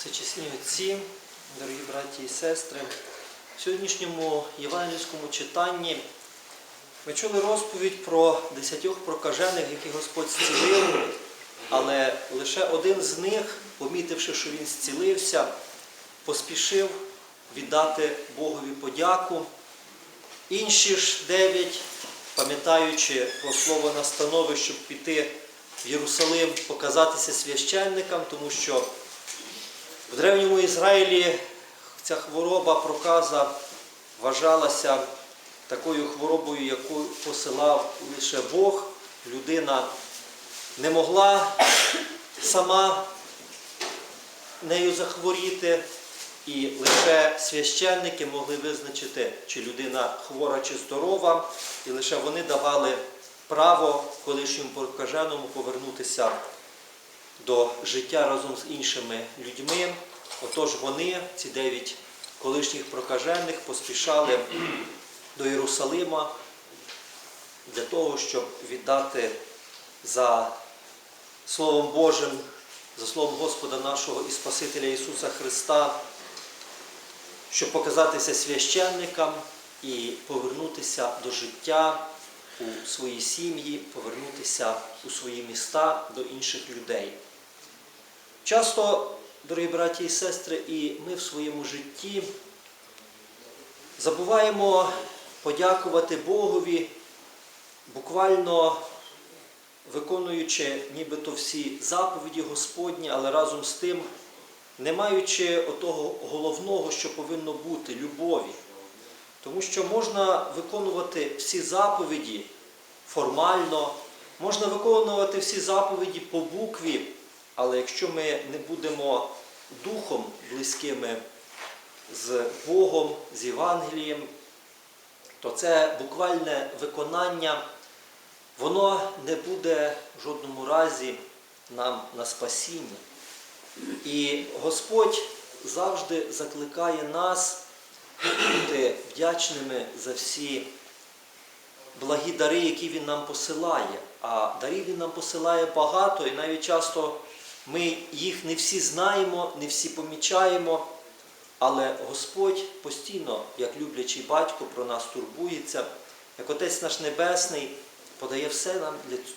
Всечесні отці, дорогі браті і сестри, в сьогоднішньому євангельському читанні ми чули розповідь про десятьох прокажених, яких Господь зцілив, але лише один з них, помітивши, що він зцілився, поспішив віддати Богові подяку. Інші ж дев'ять, пам'ятаючи про слово настанови, щоб піти в Єрусалим, показатися священникам, тому що в древньому Ізраїлі ця хвороба проказа вважалася такою хворобою, яку посилав лише Бог. Людина не могла сама нею захворіти, і лише священники могли визначити, чи людина хвора чи здорова, і лише вони давали право колишньому прокаженому повернутися до життя разом з іншими людьми. Отож вони, ці дев'ять колишніх прокажених, поспішали до Єрусалима для того, щоб віддати за Словом Божим, за Словом Господа нашого і Спасителя Ісуса Христа, щоб показатися священникам і повернутися до життя у своїй сім'ї, повернутися у свої міста до інших людей. Часто, дорогі браті і сестри, і ми в своєму житті забуваємо подякувати Богові, буквально виконуючи нібито всі заповіді Господні, але разом з тим, не маючи отого головного, що повинно бути любові. Тому що можна виконувати всі заповіді формально, можна виконувати всі заповіді по букві, але якщо ми не будемо духом близькими з Богом, з Євангелієм, то це буквальне виконання, воно не буде в жодному разі нам на спасіння. І Господь завжди закликає нас бути вдячними за всі благі дари, які Він нам посилає. А дарів Він нам посилає багато, і навіть часто ми їх не всі знаємо, не всі помічаємо. Але Господь постійно, як люблячий батько, про нас турбується, як Отець наш Небесний подає все нам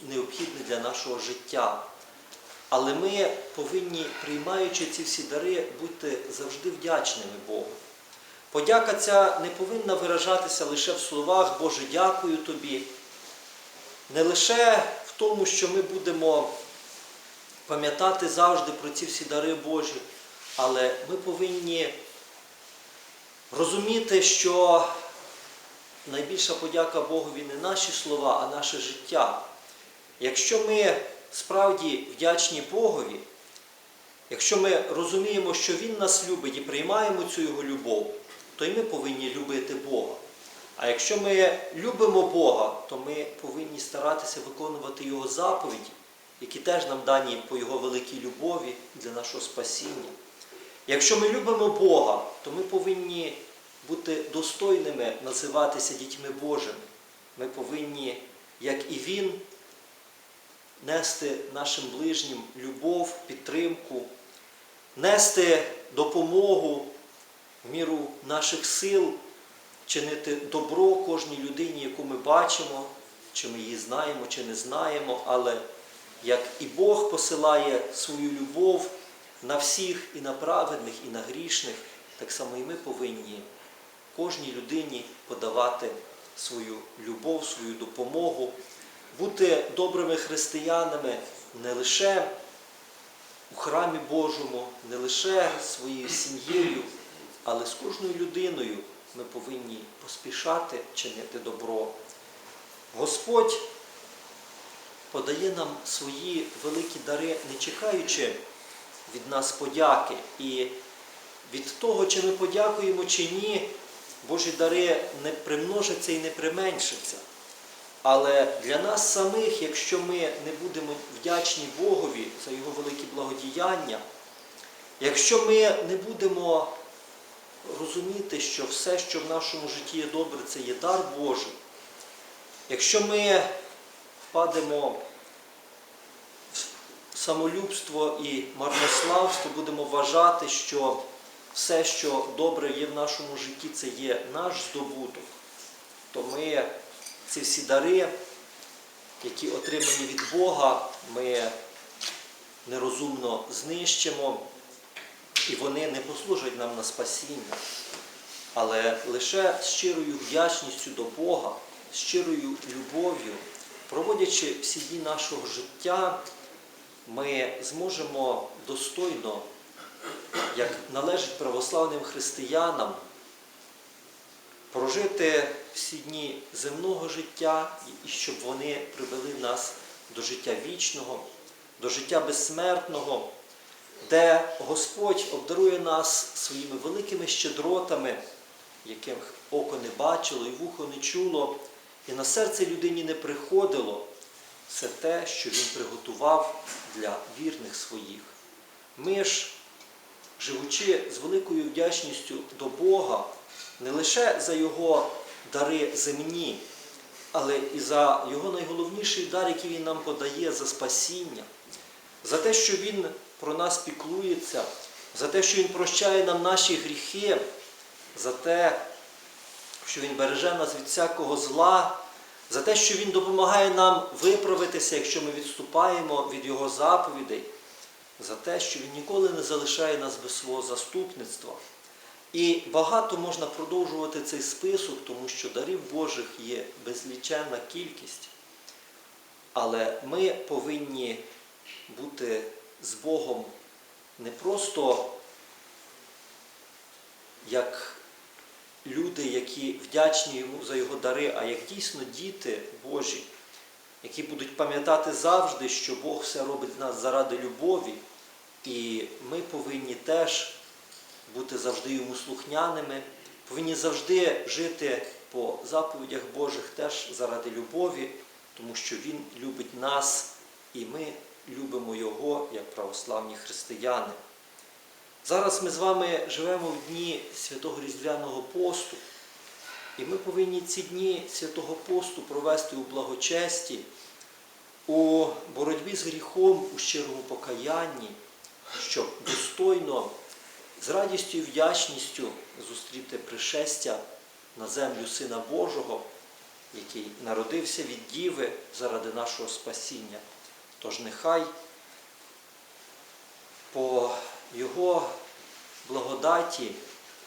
необхідне для нашого життя. Але ми повинні, приймаючи ці всі дари, бути завжди вдячними Богу. Подяка ця не повинна виражатися лише в словах Боже, дякую тобі, не лише в тому, що ми будемо пам'ятати завжди про ці всі дари Божі, але ми повинні розуміти, що найбільша подяка Богові не наші слова, а наше життя. Якщо ми справді вдячні Богові, якщо ми розуміємо, що Він нас любить і приймаємо цю Його любов, то й ми повинні любити Бога. А якщо ми любимо Бога, то ми повинні старатися виконувати Його заповіді, які теж нам дані по Його великій любові для нашого спасіння. Якщо ми любимо Бога, то ми повинні бути достойними називатися дітьми Божими. Ми повинні, як і Він, нести нашим ближнім любов, підтримку, нести допомогу в міру наших сил, чинити добро кожній людині, яку ми бачимо, чи ми її знаємо, чи не знаємо, але як і Бог посилає свою любов на всіх і на праведних, і на грішних, так само і ми повинні кожній людині подавати свою любов, свою допомогу, бути добрими християнами не лише у храмі Божому, не лише своєю сім'єю, але з кожною людиною ми повинні поспішати чинити добро. Господь подає нам свої великі дари, не чекаючи від нас подяки. І від того, чи ми подякуємо чи ні, Божі дари не примножаться і не применшаться. Але для нас самих, якщо ми не будемо вдячні Богові за Його великі благодіяння, якщо ми не будемо розуміти, що все, що в нашому житті є добре, це є дар Божий, якщо ми впадемо самолюбство і марнославство, будемо вважати, що все, що добре є в нашому житті, це є наш здобуток, то ми ці всі дари, які отримані від Бога, ми нерозумно знищимо, і вони не послужать нам на спасіння. Але лише щирою вдячністю до Бога, щирою любов'ю, проводячи всі дні нашого життя, ми зможемо достойно, як належить православним християнам, прожити всі дні земного життя і щоб вони привели нас до життя вічного, до життя безсмертного, де Господь обдарує нас своїми великими щедротами, яких око не бачило і вухо не чуло, і на серце людині не приходило все те, що Він приготував для вірних своїх. Ми ж, живучи з великою вдячністю до Бога, не лише за Його дари земні, але і за Його найголовніший дар, який Він нам подає за спасіння, за те, що Він про нас піклується, за те, що Він прощає нам наші гріхи, за те, що Він береже нас від всякого зла, за те, що Він допомагає нам виправитися, якщо ми відступаємо від Його заповідей, за те, що Він ніколи не залишає нас без свого заступництва. І багато можна продовжувати цей список, тому що дарів Божих є безліченна кількість. Але ми повинні бути з Богом не просто як люди, які вдячні йому за його дари, а як дійсно діти Божі, які будуть пам'ятати завжди, що Бог все робить з нас заради любові, і ми повинні теж бути завжди йому слухняними, повинні завжди жити по заповідях Божих теж заради любові, тому що Він любить нас і ми любимо Його як православні християни. Зараз ми з вами живемо в дні святого Різдвяного посту, і ми повинні ці дні святого посту провести у благочесті, у боротьбі з гріхом, у щирому покаянні, щоб достойно, з радістю і вдячністю зустріти пришестя на землю Сина Божого, який народився від Діви заради нашого спасіння. Тож нехай по Його благодаті,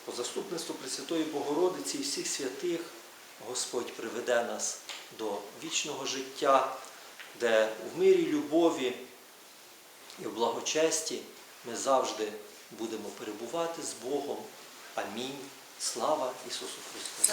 по заступництву Пресвятої Богородиці і всіх святих Господь приведе нас до вічного життя, де в мирі, любові і в благочесті ми завжди будемо перебувати з Богом. Амінь. Слава Ісусу Христу!